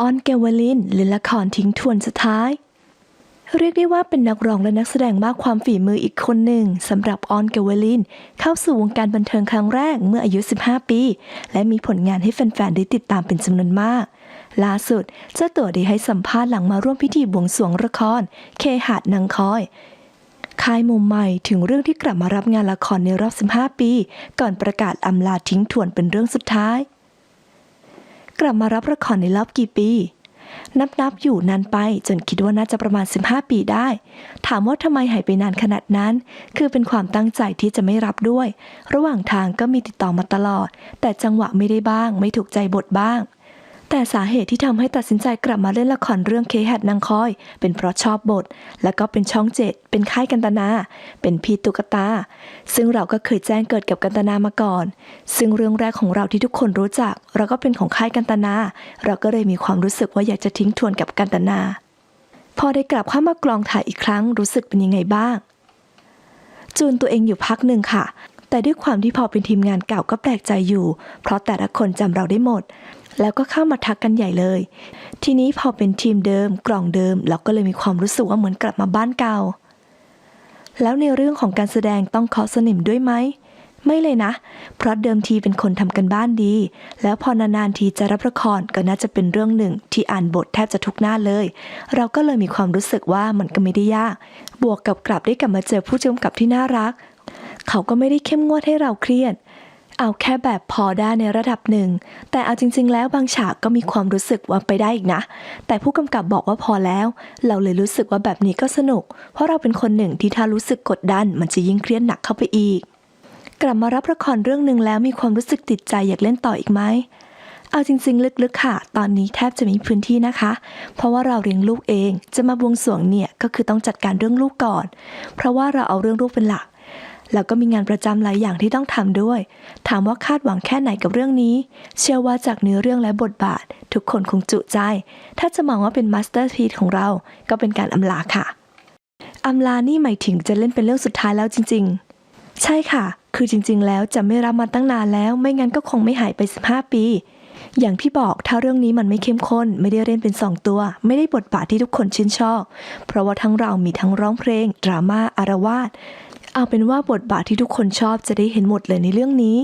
ออนเกวลินหรือละครทิ้งทวนสุดท้าย เรียกได้ว่าเป็นนักร้องและนักแสดงมากความฝีมืออีกคนหนึ่งสำหรับออนเกวลิน เข้าสู่วงการบันเทิงครั้งแรกเมื่ออายุ 15 ปี และมีผลงานให้แฟนๆ ได้ติดตามเป็นจำนวนมากล่าสุดเจ้าตัวได้ให้สัมภาษณ์หลังมาร่วมพิธีบวงสรวงละคร เคหะนางคอย ค่ายมุมใหม่ถึงเรื่องที่กลับมารับงานละครในรอบ 15 ปี ก่อนประกาศอำลาทิ้งทวนเป็นเรื่องสุดท้าย กลับมารับละครในรอบกี่ปี นับนับๆอยู่นานไปจนคิดว่าน่าจะประมาณ 15 ปีได้ ถามว่าทำไมหายไปนานขนาดนั้น คือเป็นความตั้งใจที่จะไม่รับด้วย ระหว่างทางก็มีติดต่อมาตลอด แต่จังหวะไม่ได้บ้าง ไม่ถูกใจบทบ้าง แต่สาเหตุที่ทำให้ตัดสินใจกลับมาเล่นละครเรื่องเคหัดนางคอย เป็นเพราะชอบบท แล้วก็เป็นช่องเจ็ดเป็นค่ายกันตนา เป็นพีตุกตา ซึ่งเราก็เคยแจ้งเกิดกับกันตนามาก่อน ซึ่งเรื่องแรกของเราที่ทุกคนรู้จัก เราก็เป็นของค่ายกันตนา เราก็เลยมีความรู้สึกว่าอยากจะทิ้งทวนกับกันตนา พอได้กลับเข้ามากลองถ่ายอีกครั้งรู้สึกเป็นยังไงบ้าง จูนตัวเองอยู่พักหนึ่งค่ะแต่ด้วยความที่พอเป็นทีมงานเก่าก็แปลกใจอยู่ เพราะแต่ละคนจำเราได้หมด แล้วก็เข้ามาทักกันใหญ่เลย ทีนี้พอเป็นทีมเดิมกล่องเดิม เราก็เลยมีความรู้สึกว่าเหมือนกลับมาบ้านเก่า แล้วในเรื่องของการแสดงต้องเคาะสนิมด้วยไหมไม่เลยนะ เพราะเดิมทีเป็นคนทำกันบ้านดี แล้วพอนานๆทีจะรับละครก็น่าจะเป็นเรื่องหนึ่ง ที่อ่านบทแทบจะทุกหน้าเลย เราก็เลยมีความรู้สึกว่ามันก็ไม่ได้ยาก บวกกับกลับได้กลับมาเจอผู้กำกับที่น่ารัก เขาก็ไม่ได้เข้มงวดให้เราเครียด เอาแค่แบบพอได้ในระดับหนึ่ง แต่เอาจริง ๆ แล้วบางฉากก็มีความรู้สึกว่าไปได้อีกนะ แต่ผู้กำกับบอกว่าพอแล้ว เราเลยรู้สึกว่าแบบนี้ก็สนุก เพราะเราเป็นคนหนึ่งที่ถ้ารู้สึกกดดัน มันจะยิ่งเครียดหนักเข้าไปอีก กลับมารับละครเรื่องหนึ่งแล้วมีความรู้สึกติดใจอยากเล่นต่ออีกไหมเอาจริง ๆ ลึกๆค่ะ ตอนนี้แทบจะไมมีพื้นที่นะคะ เพราะว่าเราเลี้ยงลูกเอง จะมาบวงสรวงเนี่ยก็คือต้องจัดการเรื่องลูกก่อน เพราะว่าเราเอาเรื่องลูกเป็นหลัก แล้วก็มีงานประจำหลายอย่างที่ต้องทำด้วย ถามว่าคาดหวังแค่ไหนกับเรื่องนี้ เชื่อว่าจากเนื้อเรื่องและบทบาท ทุกคนคงจุใจ ถ้าจะมองว่าเป็นมาสเตอร์พี e ของเรา ก็เป็นการอำลาค่ะอำลานี่หมายถึงจะเล่นเป็นเรื่องสุดท้ายแล้วจริง ๆ ใช่ค่ะ คือจริง ๆ แล้วจะไม่รับมาตั้งนานแล้ว ไม่งั้นก็คงไม่หายไป 15 ปี อย่างที่บอกถ้าเรื่องนี้มันไม่เข้มข้น ไม่ได้เล่นเป็นสองตัว ไม่ได้บทบาทที่ทุกคนชื่นชอบ เพราะว่าทั้งเรามีทั้งร้องเพลง ดราม่าอารวาส เอาเป็นว่าบทบาทที่ทุกคนชอบจะได้เห็นหมดเลยในเรื่องนี้